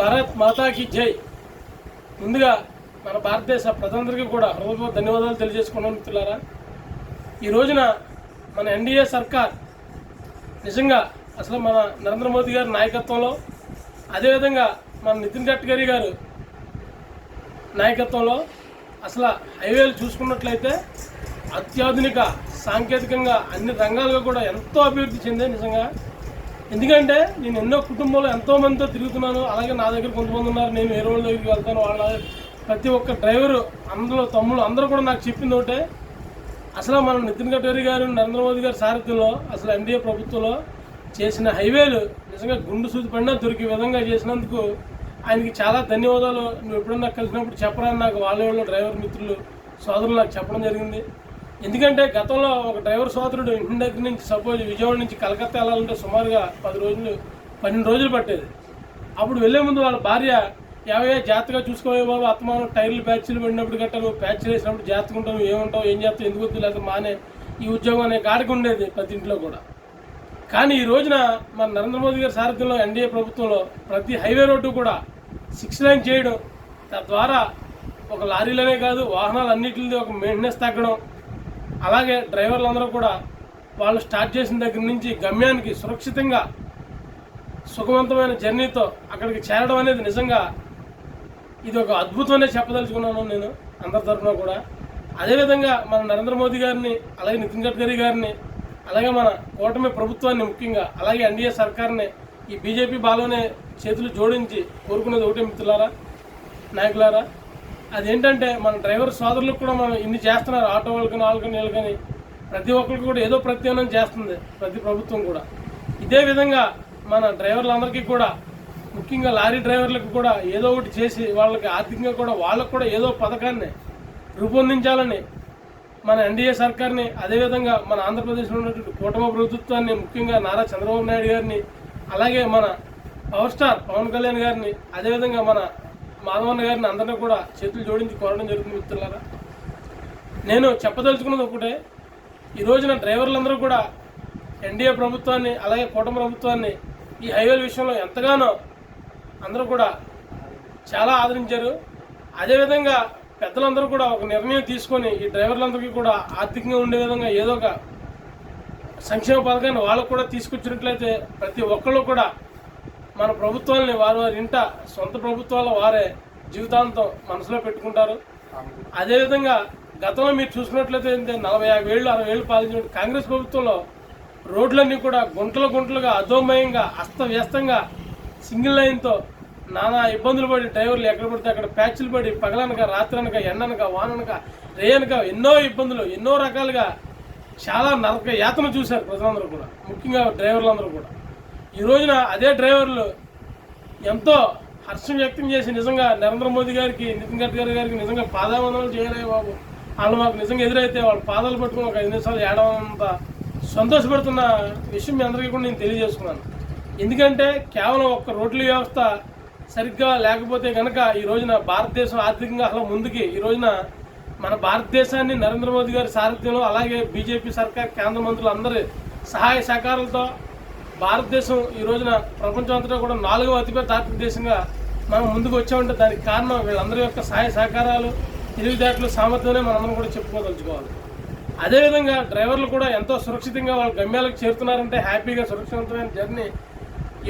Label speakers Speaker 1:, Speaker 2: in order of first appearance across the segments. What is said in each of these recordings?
Speaker 1: భారత్ మాతాకి జై. ముందుగా మన భారతదేశ ప్రజలందరికీ కూడా హృదయపూర్వక ధన్యవాదాలు తెలియజేసుకున్నాం మిత్రులారా. ఈ రోజున మన ఎన్డీఏ సర్కార్ నిజంగా అసలు మన నరేంద్ర మోదీ గారి నాయకత్వంలో అదేవిధంగా మన నితిన్ గడ్కరీ గారు నాయకత్వంలో అసలు హైవేలు చూసుకున్నట్లయితే అత్యాధునిక సాంకేతికంగా అన్ని రంగాలుగా కూడా ఎంతో అభివృద్ధి చెందే నిజంగా. ఎందుకంటే నేను ఎన్నో కుటుంబంలో ఎంతో మందితో తిరుగుతున్నాను. అలాగే నా దగ్గర కొంతమంది ఉన్నారు. నేను వేరే వాళ్ళ దగ్గరికి వెళ్తాను. వాళ్ళ ప్రతి ఒక్క డ్రైవరు అందులో తమ్ముడు అందరూ కూడా నాకు చెప్పింది ఒకటే. అసలు మన నితిన్ గడ్కరీ గారు నరేంద్ర మోదీ గారి సారథ్యంలో అసలు ఎన్డీఏ ప్రభుత్వంలో చేసిన హైవేలు నిజంగా గుండు సూది పడినా దొరికే విధంగా చేసినందుకు ఆయనకి చాలా ధన్యవాదాలు. నువ్వు ఎప్పుడన్నా కలిసినప్పుడు చెప్పరా అని నాకు వాళ్ళ వాళ్ళు డ్రైవర్ మిత్రులు సోదరులు నాకు చెప్పడం జరిగింది. ఎందుకంటే గతంలో ఒక డ్రైవర్ సోదరుడు ఇంటి దగ్గర నుంచి సపోజ్ విజయవాడ నుంచి కలకత్తా వెళ్ళాలంటే సుమారుగా పది రోజులు పన్నెండు రోజులు పట్టేది. అప్పుడు వెళ్ళే ముందు వాళ్ళ భార్య యావే జాగ్రత్తగా చూసుకోవే బాబు అత్తమానం టైర్లు ప్యాచ్లు పడినప్పుడు గట్ట నువ్వు ప్యాచ్లు వేసినప్పుడు జాగ్రత్తగా ఉంటావు ఏముంటావు ఏం చేస్తావు ఎందుకు వద్దు లేకపోతే మానే ఈ ఉద్యోగం అనే గాడికి ఉండేది ప్రతి ఇంట్లో కూడా. కానీ ఈ రోజున మన నరేంద్ర మోదీ గారి సారథ్యంలో ఎన్డీఏ ప్రభుత్వంలో ప్రతి హైవే రోడ్డు కూడా సిక్స్ లైన్ చేయడం తద్వారా ఒక లారీలనే కాదు వాహనాలు అన్నింటిది ఒక మెయింటెనెన్స్ తగ్గడం అలాగే డ్రైవర్లందరూ కూడా వాళ్ళు స్టార్ట్ చేసిన దగ్గర నుంచి గమ్యానికి సురక్షితంగా సుఖవంతమైన జర్నీతో అక్కడికి చేరడం అనేది నిజంగా ఇది ఒక అద్భుతమనే చెప్పదలుచుకున్నాను నేను అందరి తరఫున కూడా. అదేవిధంగా మన నరేంద్ర మోదీ గారిని అలాగే నితిన్ గడ్కరీ గారిని అలాగే మన కూటమి ప్రభుత్వాన్ని ముఖ్యంగా అలాగే ఎన్డీఏ సర్కార్ని ఈ బీజేపీ బాలోనే చేతులు జోడించి కోరుకునేది ఒకటే మిత్రులారా నాయకులారా అదేంటంటే మన డ్రైవర్ సోదరులకు కూడా మనం ఇన్ని చేస్తున్నారు. ఆటో వాళ్ళకి నాలుగు నెలలు కానీ ప్రతి ఒక్కరికి కూడా ఏదో ప్రత్యామ్నాయం చేస్తుంది ప్రతి ప్రభుత్వం కూడా. ఇదే విధంగా మన డ్రైవర్లందరికీ కూడా ముఖ్యంగా లారీ డ్రైవర్లకు కూడా ఏదో ఒకటి చేసి వాళ్ళకి ఆర్థికంగా కూడా వాళ్ళకు కూడా ఏదో పథకాన్ని రూపొందించాలని మన ఎన్డీఏ సర్కార్ని అదేవిధంగా మన ఆంధ్రప్రదేశ్లో ఉన్నటువంటి కూటమి ప్రభుత్వాన్ని ముఖ్యంగా నారా చంద్రబాబు నాయుడు గారిని అలాగే మన పవర్ స్టార్ పవన్ కళ్యాణ్ గారిని అదేవిధంగా మన మాధవన్న గారిని అందరినీ కూడా చేతులు జోడించి కోరడం జరుగుతుంది మిత్రులారా. నేను చెప్పదలుచుకున్నది ఒకటే ఈ రోజున డ్రైవర్లందరూ కూడా ఎన్డీఏ ప్రభుత్వాన్ని అలాగే కూటమి ప్రభుత్వాన్ని ఈ హైవేల విషయంలో ఎంతగానో అందరూ కూడా చాలా ఆదరించారు. అదేవిధంగా పెద్దలందరూ కూడా ఒక నిర్ణయం తీసుకొని ఈ డ్రైవర్లందరికీ కూడా ఆర్థికంగా ఉండే విధంగా ఏదో ఒక సంక్షేమ పథకాన్ని వాళ్ళకు కూడా తీసుకొచ్చినట్లయితే ప్రతి ఒక్కళ్ళు కూడా మన ప్రభుత్వాలని వారు వారి ఇంట సొంత ప్రభుత్వాల వారే జీవితాంతం మనసులో పెట్టుకుంటారు. అదేవిధంగా గతంలో మీరు చూసుకున్నట్లయితే నలభై యాభై ఏళ్ళు అరవై ఏళ్ళు పాలించిన కాంగ్రెస్ ప్రభుత్వంలో రోడ్లన్నీ కూడా గుంటలు గుంటలుగా అధోమయంగా అస్తవ్యస్తంగా సింగిల్ లైన్తో నానా ఇబ్బందులు పడి డ్రైవర్లు ఎక్కడ పడితే అక్కడ ప్యాచ్లు పడి పగలనక రాత్రనక ఎండనక వాననక రేయనక ఎన్నో ఇబ్బందులు ఎన్నో రకాలుగా చాలా నరక యాతన చూశారు ప్రజలందరూ కూడా. ముఖ్యంగా డ్రైవర్లందరూ కూడా. ఈ రోజున అదే డ్రైవర్లు ఎంతో హర్షం వ్యక్తం చేసి నిజంగా నరేంద్ర మోదీ గారికి నితిన్ గడ్కరీ గారికి నిజంగా పాదావందనలు చేయలే బాబు. వాళ్ళు మాకు నిజంగా ఎదురైతే వాళ్ళ పాదాలు పట్టుకుని ఒక ఐదు నిమిషాలు ఏడవంత సంతోషపడుతున్న విషయం మీ అందరికీ కూడా నేను తెలియజేసుకున్నాను. ఎందుకంటే కేవలం ఒక్క రోడ్ల వ్యవస్థ సరిగ్గా లేకపోతే కనుక ఈ రోజున భారతదేశం ఆర్థికంగా అసలు ముందుకి ఈ రోజున మన భారతదేశాన్ని నరేంద్ర మోదీ గారి సారథ్యంలో అలాగే బీజేపీ సర్కార్ కేంద్ర మంత్రులు అందరి సహాయ సహకారాలతో భారతదేశం ఈ రోజున ప్రపంచం అంతటా కూడా నాలుగవ అతిపెద్ద ఆర్థిక దేశంగా మనం ముందుకు వచ్చామంటే దానికి కారణం వీళ్ళందరి యొక్క సహాయ సహకారాలు తెలివితేటలు సామర్థ్యమే మనందరం కూడా చెప్పుకోదలుచుకోవాలి. అదేవిధంగా డ్రైవర్లు కూడా ఎంతో సురక్షితంగా వాళ్ళ గమ్యాలకు చేరుతున్నారంటే హ్యాపీగా సురక్షితమైన జర్నీ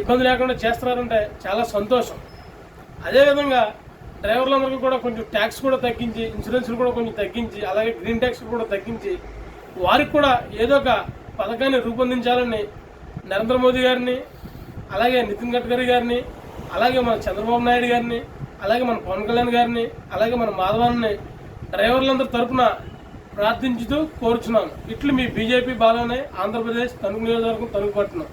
Speaker 1: ఇబ్బంది లేకుండా చేస్తున్నారంటే చాలా సంతోషం. అదేవిధంగా డ్రైవర్లందరికీ కూడా కొంచెం ట్యాక్స్ కూడా తగ్గించి ఇన్సూరెన్స్లు కూడా కొంచెం తగ్గించి అలాగే గ్రీన్ ట్యాక్స్ కూడా తగ్గించి వారికి కూడా ఏదో ఒక పథకాన్ని రూపొందించాలని నరేంద్ర మోదీ గారిని అలాగే నితిన్ గడ్కరీ గారిని అలాగే మన చంద్రబాబు నాయుడు గారిని అలాగే మన పవన్ కళ్యాణ్ గారిని అలాగే మన మాధవాన్ని డ్రైవర్లందరి తరఫున ప్రార్థించుతూ కోరుచున్నాను. ఇట్లు మీ బీజేపీ బాలోనే ఆంధ్రప్రదేశ్ తణుకు నియోజకవర్గం తణుకు పట్టణం